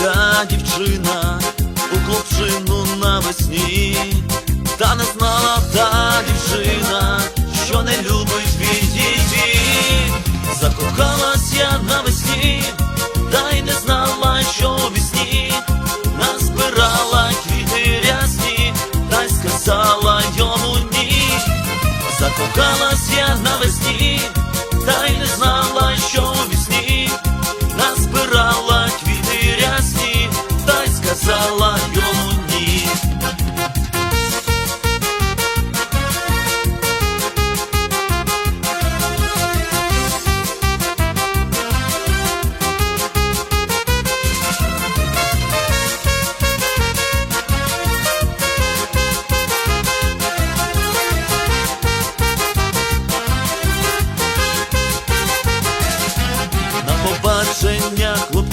ця дівчина у хлопчину навесні.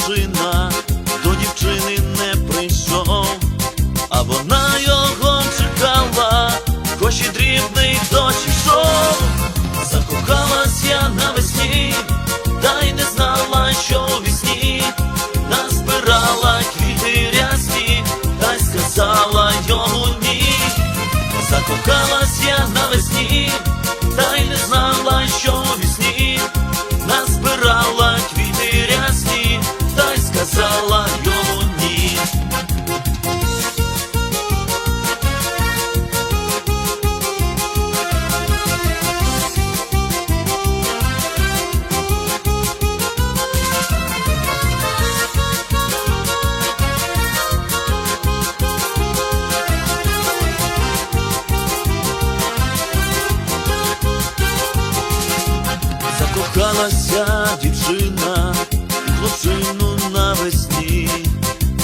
дружина. закохалася дівчина, хлопчину навесні,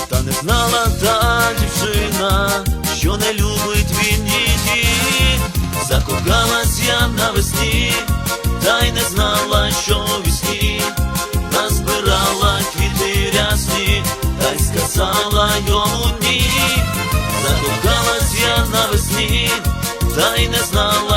та не знала та дівчина, що не любить він її, закохалась я навесні, та й не знала, що вісні, назбирала квіти рясні, та й сказала йому ні, закохалась я навесні, та й не знала.